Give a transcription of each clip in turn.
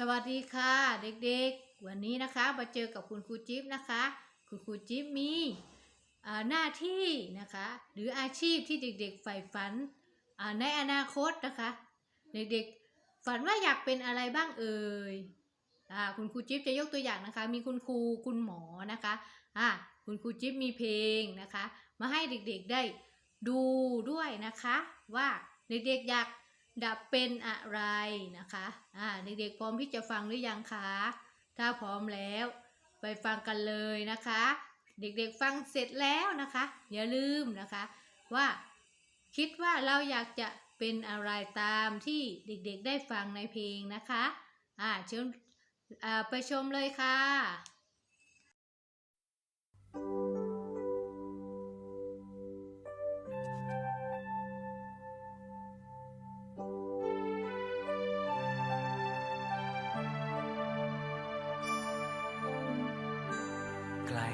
สดีค่ะเด็กๆ วันนี้นะคะมาเจอกับคุณครูจิ๊บนะคะ คุณครูจิ๊บมีหน้าที่นะคะ หรืออาชีพที่เด็กๆใฝ่ฝันในอนาคตนะคะ เด็กๆฝันว่าอยากเป็นอะไรบ้างเอ่ยอคุณครูจิ๊บจะยกตัวอย่างนะคะ มีคุณครูคุณหมอนะคะอ่าคุณครูจิ๊บมีเพลงนะคะ มาให้เด็กๆได้ดูด้วยนะคะ ว่าเด็กๆอยาก ดับเป็นอะไรนะคะอ่าเด็กๆพร้อมที่จะฟังหรือยังคะ ถ้าพร้อมแล้วไปฟังกันเลยนะคะ เด็กๆฟังเสร็จแล้วนะคะ อย่าลืมนะคะว่าคิดว่าเราอยากจะเป็นอะไรตามที่เด็กๆได้ฟังในเพลงนะคะอ่าเชิญอ่าไปชมเลยค่ะไก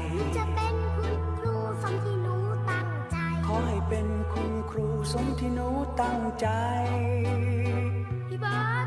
งใจจะเป็นคุณครูสมที่หนูตั้งใจ ขอให้เป็นคุณครูสมที่หนูตั้งใจ พี่เบิร์ด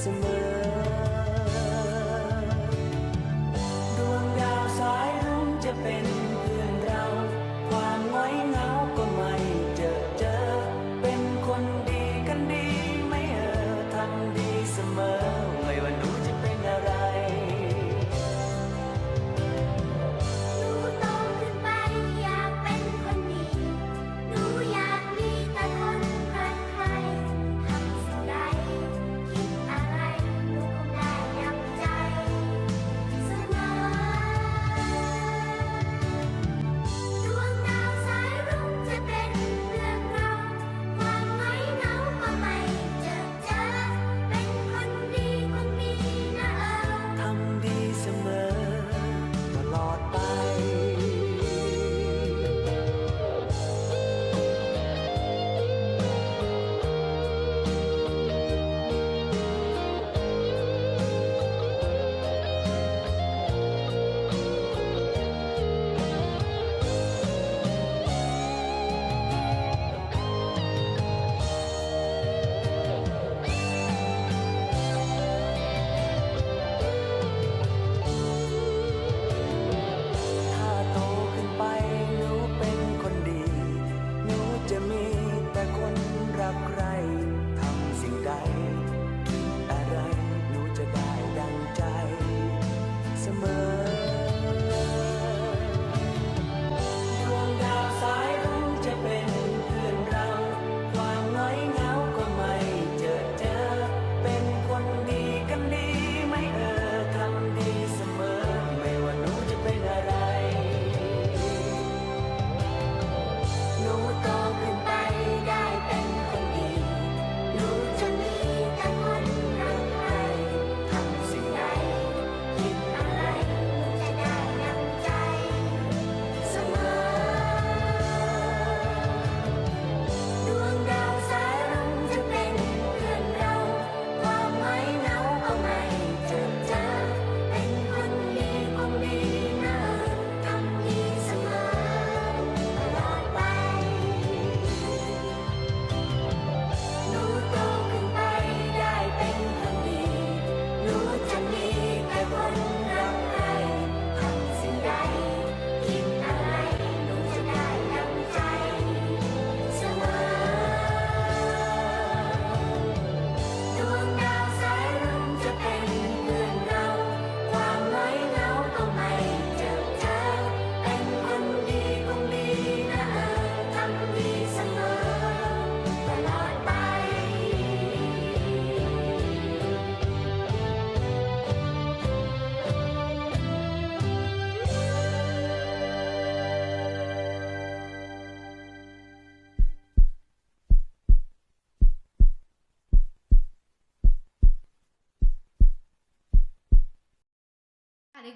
เ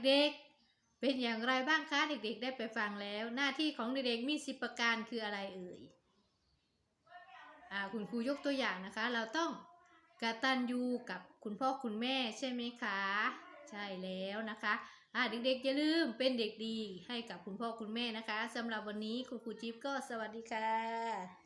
เด็กๆ เป็นอย่างไรบ้างคะเด็กๆ ได้ไปฟังแล้ว หน้าที่ของเด็กๆมีสิบประการคืออะไรเอ่ยอคุณครูยกตัวอย่างนะคะ เราต้องกตัญญูกับคุณพ่อคุณแม่ใช่ไหมคะ ใช่แล้วนะคะเด็กๆอย่าลืมเป็นเด็กดีให้กับคุณพ่อคุณแม่นะคะสำหรับวันนี้คุณครูจิ๊บก็สวัสดีค่ะ